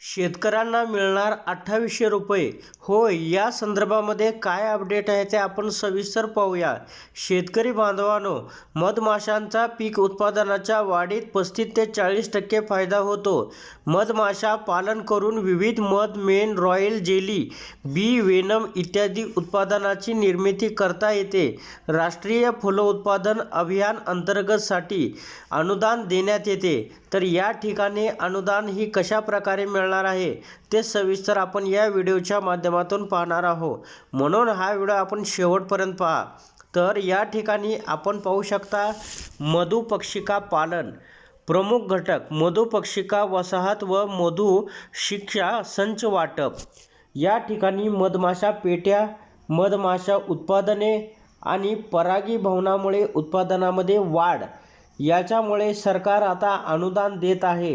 शेतकऱ्यांना मिळणार अठ्ठावीसशे रुपये. होय या संदर्भामध्ये काय अपडेट आहे ते आपण सविस्तर पाहूया. शेतकरी बांधवांनो मधमाशांचा पीक उत्पादनाच्या वाढीत पस्तीस ते चाळीस टक्के फायदा होतो. मधमाशा पालन करून विविध मध मेन रॉयल जेली बी वेनम इत्यादी उत्पादनाची निर्मिती करता येते. राष्ट्रीय फलोत्पादन अभियान अंतर्गतसाठी अनुदान देण्यात येते. तर या ठिकाणी अनुदान ही कशा प्रकारे मिळणार? आहे. ते सविस्तर आपण या व्हिडिओच्या माध्यमातून पाहणार आहोत. म्हणून हा व्हिडिओ आपण शेवटपर्यंत पहा. तर या ठिकाणी आपण पाहू शकता मधुपक्षिका पालन. प्रमुख घटक मधुपक्षिका वसाहत व मधु शिक्षा संच वाटप. या ठिकाणी मधमाशा पेट्या मधमाशा उत्पादने आणि परागीभवनामुळे उत्पादनामध्ये वाढ. याच्यामुळे सरकार आता अनुदान देत आहे.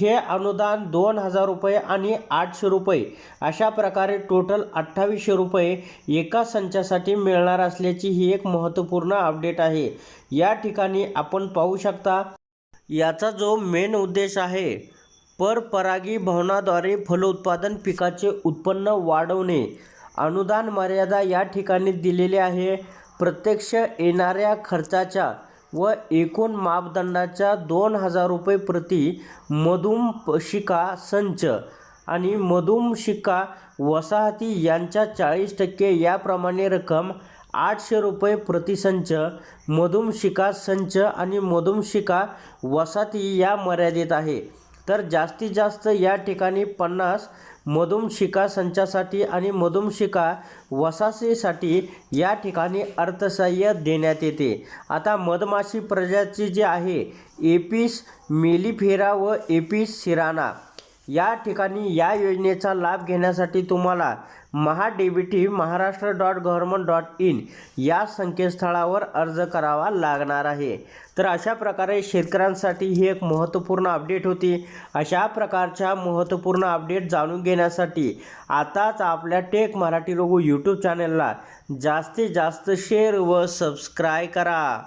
हे अनुदान दोन हजार रुपये आणि आठशे रुपये अशा प्रकारे टोटल अठ्ठावीसशे रुपये एका संचासाठी मिळणार असल्याची ही एक महत्त्वपूर्ण अपडेट आहे. या ठिकाणी आपण पाहू शकता याचा जो मेन उद्देश आहे परपरागी भवनाद्वारे फलोत्पादन पिकाचे उत्पन्न वाढवणे. अनुदान मर्यादा या ठिकाणी दिलेली आहे. प्रत्यक्ष येणाऱ्या खर्चाच्या व एकूण मापदंडाच्या दोन हजार रुपये प्रति मधुमशिका संच आणि मधुमशिका वसाहती यांच्या चाळीस टक्के याप्रमाणे रक्कम आठशे रुपये प्रतिसंच मधुमशिका संच आणि मधुमशिका वसाहती या मर्यादित आहे. तर जास्तीत जास्त या ठिकाणी पन्नास मधुमशिका संचासाठी आणि मधुमशिका वसासीसाठी या ठिकाणी अर्थसहाय्य देण्यात येते. आता मधमाशी प्रजाती जी आहे एपिस मेलिफेरा व एपिस सिराना. या ठिकाणी या योजनेचा लाभ घेण्यासाठी तुम्हाला Maha Maharashtra dot government dot in या संकेतस्थळावर अर्ज करावा लागणार आहे. तर अशा प्रकारे शेतकऱ्यांसाठी ही एक महत्त्वपूर्ण अपडेट होती. अशा प्रकारच्या महत्त्वपूर्ण अपडेट जाणून घेण्यासाठी आताच आपल्या टेक मराठी लोगो यूट्यूब चॅनलला जास्तीत जास्त शेअर व सबस्क्राय करा.